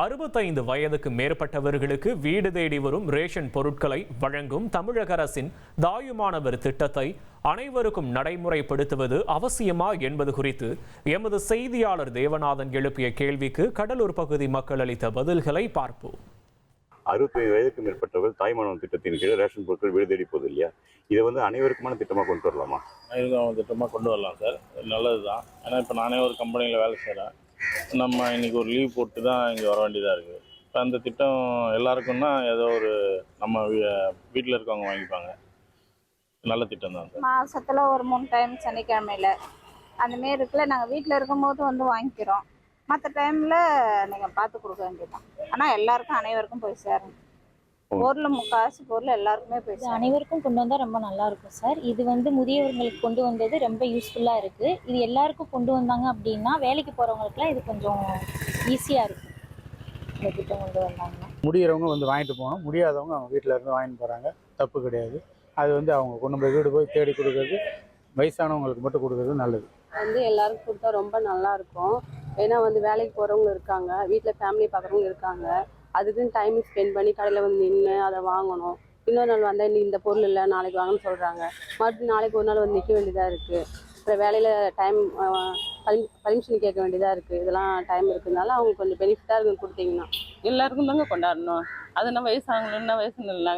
அறுபத்தைந்து வயதுக்கு மேற்பட்டவர்களுக்கு வீடு தேடி வரும் ரேஷன் பொருட்களை வழங்கும் தமிழக அரசின் தாயுமானவர் திட்டத்தை அனைவருக்கும் நடைமுறைப்படுத்துவது அவசியமா என்பது குறித்து எமது செய்தியாளர் தேவநாதன் எழுப்பிய கேள்விக்கு கடலூர் பகுதி மக்கள் அளித்த பதில்களை பார்ப்போம். அறுபத்தைந்து வயதுக்கு மேற்பட்டவர்கள் தாய்மானவன் திட்டத்தின் கீழ் ரேஷன் பொருட்கள் வீடு தேடி போகுது இல்லையா? இதை வந்து அனைவருக்குமான திட்டமாக கொண்டு வரலாமா? திட்டமாக கொண்டு வரலாம் சார். நல்லது தான் ஏன்னா இப்போ நானே ஒரு கம்பெனியில் வேலை செய்கிறேன் நம்ம இன்னைக்கு ஒரு லீவ் போட்டு தான் இங்கே வர வேண்டியதாக இருக்குது இப்போ அந்த திட்டம் எல்லாருக்கும்னா ஏதோ ஒரு நம்ம வீட்டில் இருக்கவங்க வாங்கிப்பாங்க. நல்ல திட்டம் தான் சார் மாசத்துல ஒரு மூணு டைம் சனிக்கிழமையில. அந்த மாரி இருக்குல்ல நாங்கள் வீட்டில் இருக்கும்போது வந்து வாங்கிக்கிறோம். மற்ற டைமில் நீங்கள் பார்த்து கொடுக்க வேண்டியது தான் ஆனால் எல்லாருக்கும் அனைவருக்கும் போய் சேரும் பொருள் முக்காசு பொருள் எல்லாருக்குமே போய் இது சேரும் அனைவருக்கும் கொண்டு வந்தால் ரொம்ப நல்லா இருக்கும் சார். இது வந்து முதியவர்களுக்கு கொண்டு வந்தது ரொம்ப யூஸ்ஃபுல்லாக இருக்குது இது எல்லாருக்கும் கொண்டு வந்தாங்க அப்படின்னா வேலைக்கு போகிறவங்களுக்குலாம் இது கொஞ்சம் ஈஸியாக இருக்கும். இந்த திட்டம் கொண்டு வந்தாங்கன்னா முடியிறவங்க வந்து வாங்கிட்டு போகணும். முடியாதவங்க அவங்க வீட்டில் இருந்து வாங்கிட்டு போகிறாங்க தப்பு கிடையாது. அது வந்து அவங்க கொண்டு போய் வீடு போய் தேடி கொடுக்கறது வயசானவங்களுக்கு மட்டும் கொடுக்கறது நல்லது. வந்து எல்லாருக்கும் கொடுத்தா ரொம்ப நல்லா இருக்கும் ஏன்னா வந்து வேலைக்கு போகிறவங்க இருக்காங்க. வீட்டில் ஃபேமிலி பார்க்குறவங்க இருக்காங்க. அதுக்குன்னு டைமிங் ஸ்பெண்ட் பண்ணி கடையில் வந்து நின்று அதை வாங்கணும். இன்னொரு நாள் வந்தால் நீ இந்த பொருள் இல்லை நாளைக்கு வாங்கன்னு சொல்கிறாங்க மறுபடியும் நாளைக்கு ஒரு நாள் வந்து நிற்க வேண்டியதாக இருக்குது அப்புறம் வேலையில் டைம் பர்மிஷன் கேட்க வேண்டியதாக இருக்குது இதெல்லாம் டைம் இருக்கிறதுனால அவங்களுக்கு கொஞ்சம் பெனிஃபிட்டாக இருக்கும் கொடுத்தீங்கன்னா. எல்லாருக்கும் தாங்க கொண்டாடணும். அது என்ன வயசானவங்க என்ன வயசுன்னு இல்லை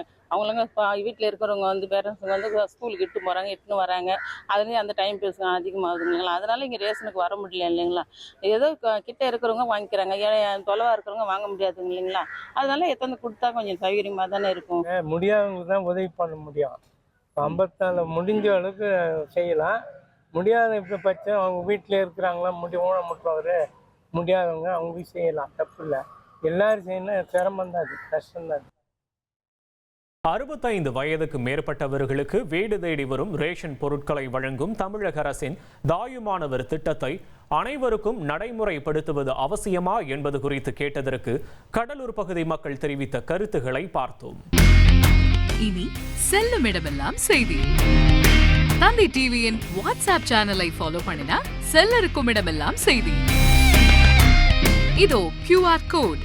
வீட்டில் இருக்கிறவங்க வந்து பேரண்ட்ஸுங்க வந்து ஸ்கூலுக்கு இட்டு போகிறாங்க இட்டுன்னு வராங்க. அதுலேயும் அந்த டைம் பேசுங்க அதிகமாகுது இல்லைங்களா? அதனால இங்கே ரேஷனுக்கு வர முடியல இல்லைங்களா? ஏதோ கிட்டே கிட்ட இருக்கிறவங்க வாங்கிக்கிறாங்க. ஏன் தொலைவாக இருக்கிறவங்க வாங்க முடியாதுங்க இல்லைங்களா? அதனால எத்தனை கொடுத்தா கொஞ்சம் சௌகரியமாக தானே இருக்கும். முடியாதவங்களுக்கு தான் உதவி பண்ண முடியும். ஐம்பத்தாலு முடிஞ்ச அளவுக்கு செய்யலாம். முடியாத பட்சம் அவங்க வீட்டில் இருக்கிறாங்களா முடி ஊனமுற்றவர். முடியாதவங்க அவங்க போய் செய்யலாம். தப்பு இல்லை. எல்லாரும் செய்யணும் சிரமம் தான் அது கஷ்டம் தான் அறுபத்தைந்து வயதுக்கு மேற்பட்டவர்களுக்கு வீடு தேடி வரும் ரேஷன் பொருட்களை வழங்கும் தமிழக அரசின் தாயுமானவர் திட்டத்தை அனைவருக்கும் நடைமுறைப்படுத்துவது அவசியமா என்பது குறித்து கேட்டதற்கு கடலூர் பகுதி மக்கள் தெரிவித்த கருத்துக்களை பார்த்தோம். இனி செல்லும் இடமெல்லாம் செய்தி. தந்தை டிவியின் வாட்ஸ்அப் சேனலை ஃபாலோ பண்ணினா செல்ல இருக்கும் இடமெல்லாம் செய்தி. இதோ கியூஆர் கோட்